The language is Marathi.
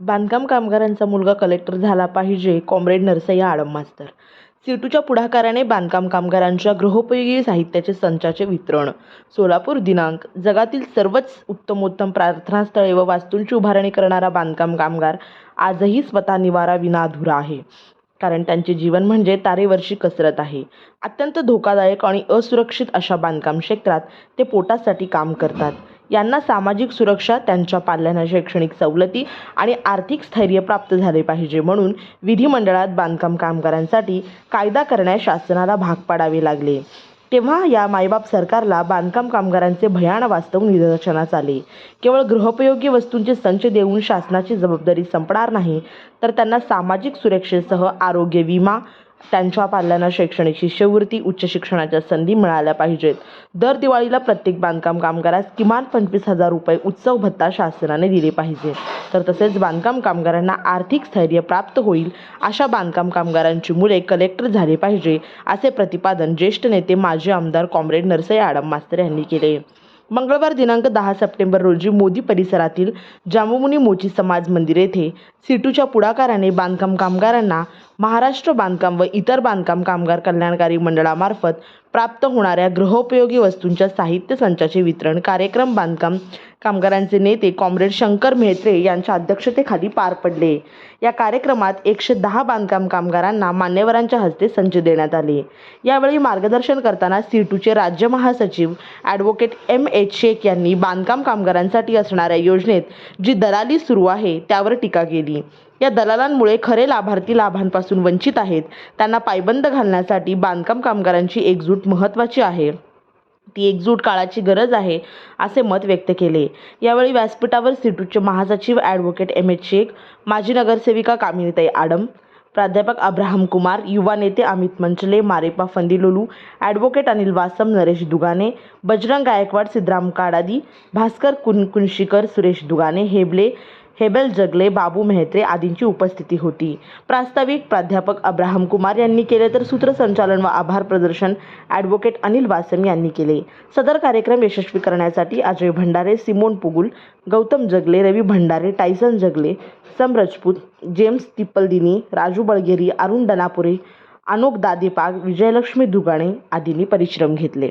बांधकाम कामगारांचा मुलगा कलेक्टर झाला पाहिजे कॉम्रेड नरसय्या आडम मास्तर. सिटूच्या पुढाकाराने बांधकाम कामगारांच्या गृहोपयोगी साहित्याचे संचाचे वितरण. सोलापूर दिनांक जगातील सर्वच उत्तमोत्तम प्रार्थनास्थळे व वास्तूंची उभारणी करणारा बांधकाम कामगार आजही स्वतः निवारा विना अधुरा आहे. कारण त्यांचे जीवन म्हणजे तारेवरची कसरत आहे. अत्यंत धोकादायक आणि असुरक्षित अशा बांधकाम क्षेत्रात ते पोटासाठी काम करतात. यांना सामाजिक सुरक्षा त्यांच्या पाल्यांना शैक्षणिक सवलती आणि आर्थिक स्थैर्य प्राप्त झाले पाहिजे म्हणून विधिमंडळात बांधकाम कामगारांसाठी कायदा करण्यास शासनाला भाग पाडावे लागले. तेव्हा या मायबाप सरकारला बांधकाम कामगारांचे भयान वास्तव निदर्शनास आले. केवळ गृहोपयोगी वस्तूंचे संच देऊन शासनाची जबाबदारी संपणार नाही तर त्यांना सामाजिक सुरक्षेसह आरोग्य विमा त्यांच्या पाल्यांना शैक्षणिक शिष्यवृत्ती उच्च शिक्षणाच्या संधी मिळाल्या पाहिजेत. दर दिवाळीला प्रत्येक बांधकाम कामगारास किमान पंचवीस हजार रुपये उत्सव भत्ता शासनाने दिले पाहिजे. तर तसेच बांधकाम कामगारांना आर्थिक स्थैर्य प्राप्त होईल अशा बांधकाम कामगारांची मुले कलेक्टर झाले पाहिजे असे प्रतिपादन ज्येष्ठ नेते माजी आमदार कॉम्रेड नरसई आडम मास्तर यांनी केले. मंगळवार दिनांक दहा सप्टेंबर रोजी मोदी परिसरातील जामुमुनी मोची समाज मंदिर येथे सिटूच्या पुढाकाराने बांधकाम कामगारांना महाराष्ट्र बांधकाम व इतर बांधकाम कामगार कल्याणकारी मंडळामार्फत प्राप्त होणाऱ्या गृहोपयोगी वस्तूंच्या साहित्य संचाचे वितरण कार्यक्रम बांधकाम कामगारांचे नेते कॉम्रेड शंकर मेहत्रे यांच्या अध्यक्षतेखाली पार पडले. या कार्यक्रमात एकशे दहा बांधकाम कामगारांना मान्यवरांच्या हस्ते संच देण्यात आले. यावेळी मार्गदर्शन करताना सीटूचे राज्य महासचिव ॲडव्होकेट एम एच शेख यांनी बांधकाम कामगारांसाठी असणाऱ्या योजनेत जी दलाली सुरू आहे त्यावर टीका केली. या दलालांमुळे खरे लाभार्थी लाभांपासून वंचित आहेत. त्यांना पायबंद घालण्यासाठी बांधकाम कामगारांची एकजूट महत्त्वाची आहे. ती एकजूट काळाची गरज आहे असे मत व्यक्त केले. यावेळी व्यासपीठावर सिटूचे महासचिव ॲडव्होकेट एम एच शेख माजी नगरसेविका कामिनीताई आडम प्राध्यापक अब्राहम कुमार युवा नेते अमित मंचले मारेपा फंदिलोलू ॲडव्होकेट अनिल वासम नरेश दुगाने बजरंग गायकवाड सिद्धराम काडादी भास्कर कुन कुनशीकर सुरेश दुगाने हेबले हेबेल जगले बाबू मेहत्रे आदींची उपस्थिती होती. प्रास्ताविक प्राध्यापक अब्राहम कुमार यांनी केले तर सूत्रसंचालन व आभार प्रदर्शन ॲडव्होकेट अनिल वासम यांनी केले. सदर कार्यक्रम यशस्वी करण्यासाठी अजय भंडारे सिमोन पुगुल गौतम जगले Ravi Bhandare Tyson Jagle Sam Rajput James Tippaldini Raju Balgeri Arun Danapure Anok Dadepag Vijayalakshmi Dugane आदींनी परिश्रम घेतले.